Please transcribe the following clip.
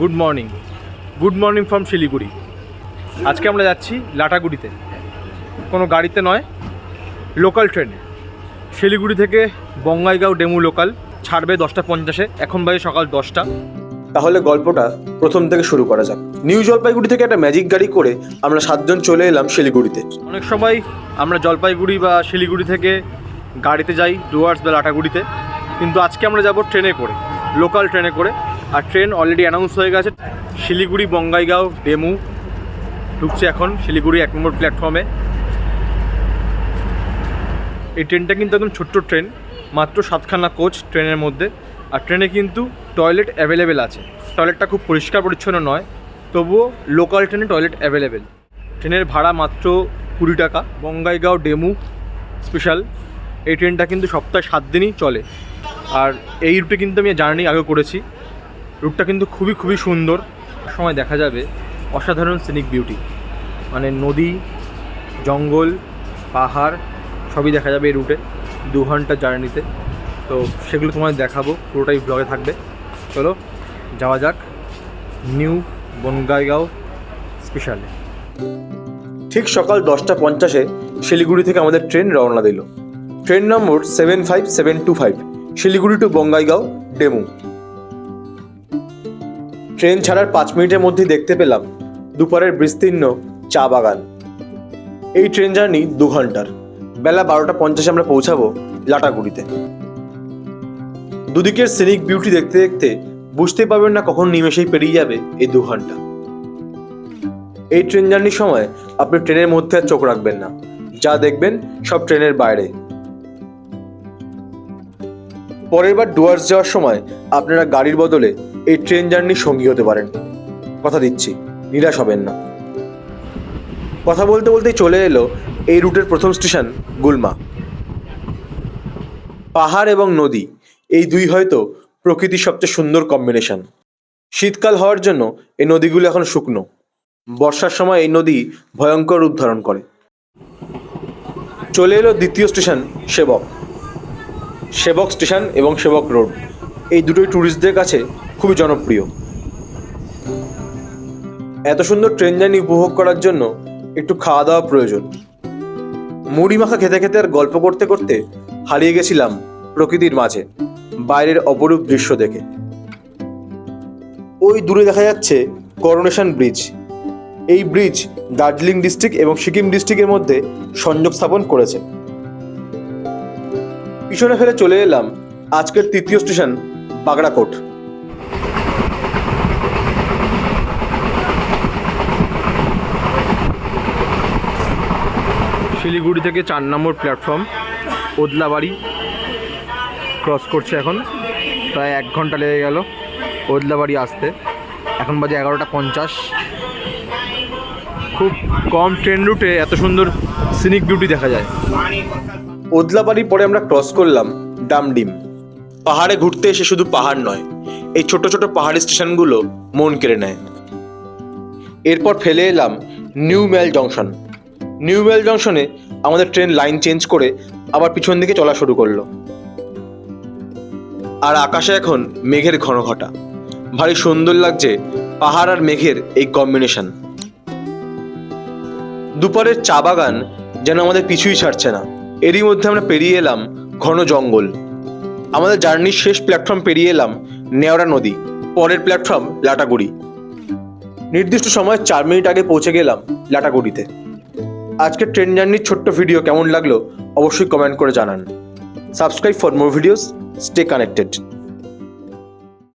Good morning good morning from Siliguri. আজকে আমরা যাচ্ছি লাটাগুড়িতে। কোনো গাড়িতে নয় লোকাল ট্রেনে শিলিগুড়ি থেকে বঙ্গাইগাঁও ডেমু লোকাল ছাড়বে দশটা পঞ্চাশে। এখন বাজে সকাল দশটা। তাহলে গল্পটা প্রথম থেকে শুরু করা যাক। নিউ জলপাইগুড়ি থেকে একটা ম্যাজিক গাড়ি করে আমরা সাতজন চলে এলাম শিলিগুড়িতে। অনেক সময় আমরা জলপাইগুড়ি বা শিলিগুড়ি থেকে গাড়িতে যাই ডুয়ার্স বা লাটাগুড়িতে। কিন্তু আজকে আমরা যাব ট্রেনে করে লোকাল ট্রেনে করে। আর ট্রেন অলরেডি অ্যানাউন্স হয়ে গেছে। শিলিগুড়ি বঙ্গাইগাঁও ডেমু ঢুকছে এখন শিলিগুড়ি এক নম্বর প্ল্যাটফর্মে এই ট্রেনটা কিন্তু একদম ছোট্ট ট্রেন। মাত্র সাতখানা কোচ ট্রেনের মধ্যে। আর ট্রেনে কিন্তু টয়লেট অ্যাভেলেবেল আছে। টয়লেটটা খুব পরিষ্কার পরিচ্ছন্ন নয়, তবুও লোকাল ট্রেনে টয়লেট অ্যাভেলেবেল ট্রেনের ভাড়া মাত্র কুড়ি টাকা। বঙ্গাইগাঁও ডেমু স্পেশাল এই ট্রেনটা কিন্তু সপ্তাহে সাত দিনই চলে। আর এই রুটে কিন্তু আমি জার্নি আগে করেছি। রুটটা কিন্তু খুবই খুবই সুন্দর। সময় দেখা যাবে। অসাধারণ সিনিক বিউটি মানে নদী, জঙ্গল, পাহাড়, সবই দেখা যাবে এই রুটে দু ঘণ্টা জার্নিতে তো সেগুলো তোমায় দেখাবো, পুরোটাই ব্লগে থাকবে। চলো, যাওয়া যাক নিউ বনগাইগাঁও স্পেশালে ঠিক সকাল দশটা পঞ্চাশে শিলিগুড়ি থেকে আমাদের ট্রেন রওনা দিল। Train number seven five seven two five Siliguri to Bongaigaon DEMU. Train ছাড়ার পাঁচ মিনিটের মধ্যেই দেখতে পেলাম দুপারের বিস্তীর্ণ চা বাগান। এই ট্রেন জার্নি দু ঘণ্টার। বেলা বারোটা পঞ্চাশে আমরা পৌঁছাবো লাটাগুড়িতে। দুদিকের সিনিক বিউটি দেখতে দেখতে বুঝতে পারবেন না কখন নিমেষেই পেরিয়ে যাবে এই দু ঘণ্টা এই ট্রেন জার্নির সময় আপনি ট্রেনের মধ্যে আর চোখ রাখবেন না। যা দেখবেন সব ট্রেনের বাইরে। পরের বার ডুয়ার্স যাওয়ার সময় আপনারা গাড়ির বদলে এই ট্রেন জার্নির সঙ্গী হতে পারেন। কথা দিচ্ছি, নিরাশ হবেন না। কথা বলতে বলতেই চলে এলো এই রুটের প্রথম স্টেশন গুলমা। পাহাড় এবং নদী, এই দুই হয়তো প্রকৃতির সবচেয়ে সুন্দর কম্বিনেশন শীতকাল হওয়ার জন্য এই নদীগুলো এখন শুকনো। বর্ষার সময় এই নদী ভয়ঙ্কর রূপ ধারণ করে। চলে এলো দ্বিতীয় স্টেশন, সেবক। সেবক স্টেশন এবং সেবক রোড। এই দুটোই ট্যুরিস্টদের কাছে খুবই জনপ্রিয়। এত সুন্দর ট্রেন জার্নি উপভোগ করার জন্য একটু খাওয়া দাওয়া প্রয়োজন। মুড়ি মাখা খেতে খেতে আর গল্প করতে করতে হারিয়ে গেছিলাম প্রকৃতির মাঝে, বাইরের অপরূপ দৃশ্য দেখে। ওই দূরে দেখা যাচ্ছে করোনেশন ব্রিজ এই ব্রিজ দার্জিলিং ডিস্ট্রিক্ট এবং সিকিম ডিস্ট্রিক্টের মধ্যে সংযোগ স্থাপন করেছে। পিছনে ফেলে চলে এলাম আজকের তৃতীয় স্টেশন বাগড়াকোট। শিলিগুড়ি থেকে চার নম্বর প্ল্যাটফর্ম, ওদলাবাড়ি ক্রস করছে এখন। প্রায় এক ঘণ্টা লেগে গেল ওদলাবাড়ি আসতে। এখন বাজে এগারোটা পঞ্চাশ। খুব কম ট্রেন রুটে এত সুন্দর সিনিক বিউটি দেখা যায়। ওদলাবাড়ি পরে আমরা ক্রস করলাম ডামডিম। পাহাড়ে ঘুরতে এসে শুধু পাহাড় নয়, এই ছোট ছোট পাহাড়ি স্টেশনগুলো মন কেড়ে নেয়। এরপর ফেলে এলাম New Mal junction. New Mal জংশনে আমাদের ট্রেন লাইন চেঞ্জ করে আবার পিছন দিকে চলা শুরু করল। আর আকাশে এখন মেঘের ঘন ঘটা ভারী সুন্দর লাগছে পাহাড় আর মেঘের এই কম্বিনেশন দুপারের চা বাগান যেন আমাদের পিছুই ছাড়ছে না। এরই মধ্যে আমরা পেরিয়ে এলাম ঘন জঙ্গল। আমাদের জার্নির শেষ প্ল্যাটফর্ম পেরিয়ে এলাম নেওড়া নদী, পরের প্ল্যাটফর্ম লাটাগুড়ি। নির্দিষ্ট সময় চার মিনিট আগে পৌঁছে গেলাম লাটাগুড়িতে। আজকের ট্রেন জার্নির ছোট্ট ভিডিও কেমন লাগল, অবশ্যই কমেন্ট করে জানান। Subscribe for more videos stay connected